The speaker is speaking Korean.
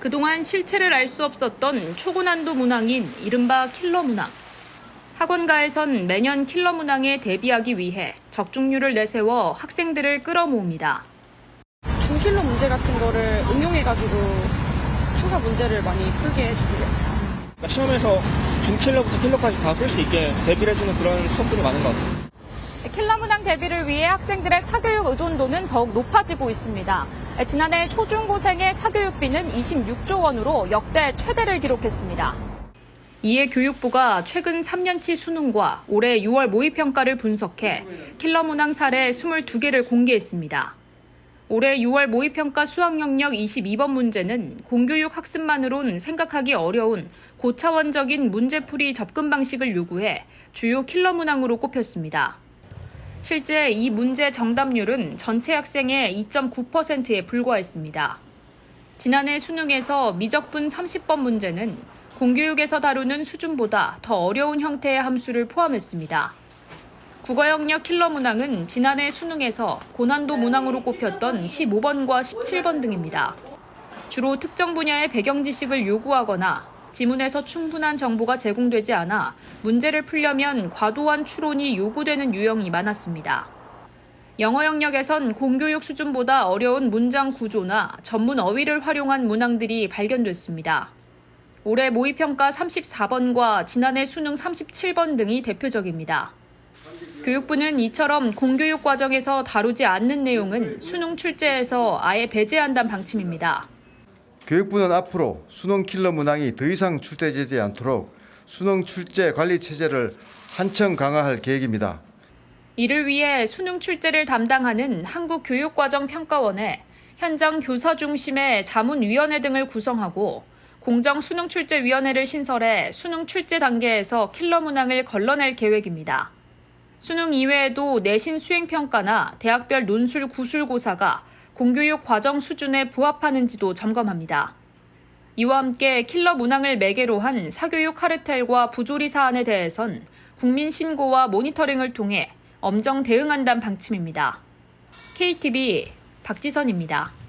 그동안 실체를 알 수 없었던 초고난도 문항인 이른바 킬러 문항. 학원가에선 매년 킬러 문항에 대비하기 위해 적중률을 내세워 학생들을 끌어모읍니다. 중킬러 문제 같은 거를 응용해가지고 추가 문제를 많이 풀게 해주세요. 그러니까 시험에서 중킬러부터 킬러까지 다 풀 수 있게 대비를 해주는 그런 수업들이 많은 것 같아요. 킬러 문항 대비를 위해 학생들의 사교육 의존도는 더욱 높아지고 있습니다. 지난해 초중고생의 사교육비는 26조 원으로 역대 최대를 기록했습니다. 이에 교육부가 최근 3년치 수능과 올해 6월 모의평가를 분석해 킬러 문항 사례 22개를 공개했습니다. 올해 6월 모의평가 수학 영역 22번 문제는 공교육 학습만으론 생각하기 어려운 고차원적인 문제풀이 접근 방식을 요구해 주요 킬러 문항으로 꼽혔습니다. 실제 이 문제 정답률은 전체 학생의 2.9%에 불과했습니다. 지난해 수능에서 미적분 30번 문제는 공교육에서 다루는 수준보다 더 어려운 형태의 함수를 포함했습니다. 국어 영역 킬러 문항은 지난해 수능에서 고난도 문항으로 꼽혔던 15번과 17번 등입니다. 주로 특정 분야의 배경 지식을 요구하거나 지문에서 충분한 정보가 제공되지 않아 문제를 풀려면 과도한 추론이 요구되는 유형이 많았습니다. 영어 영역에선 공교육 수준보다 어려운 문장 구조나 전문 어휘를 활용한 문항들이 발견됐습니다. 올해 모의평가 34번과 지난해 수능 37번 등이 대표적입니다. 교육부는 이처럼 공교육 과정에서 다루지 않는 내용은 수능 출제에서 아예 배제한다는 방침입니다. 교육부는 앞으로 수능 킬러 문항이 더 이상 출제되지 않도록 수능 출제 관리 체제를 한층 강화할 계획입니다. 이를 위해 수능 출제를 담당하는 한국교육과정평가원에 현장 교사 중심의 자문위원회 등을 구성하고 공정 수능 출제 위원회를 신설해 수능 출제 단계에서 킬러 문항을 걸러낼 계획입니다. 수능 이외에도 내신 수행 평가나 대학별 논술 구술고사가 공교육 과정 수준에 부합하는지도 점검합니다. 이와 함께 킬러 문항을 매개로 한 사교육 카르텔과 부조리 사안에 대해선 국민 신고와 모니터링을 통해 엄정 대응한다는 방침입니다. KTV 박지선입니다.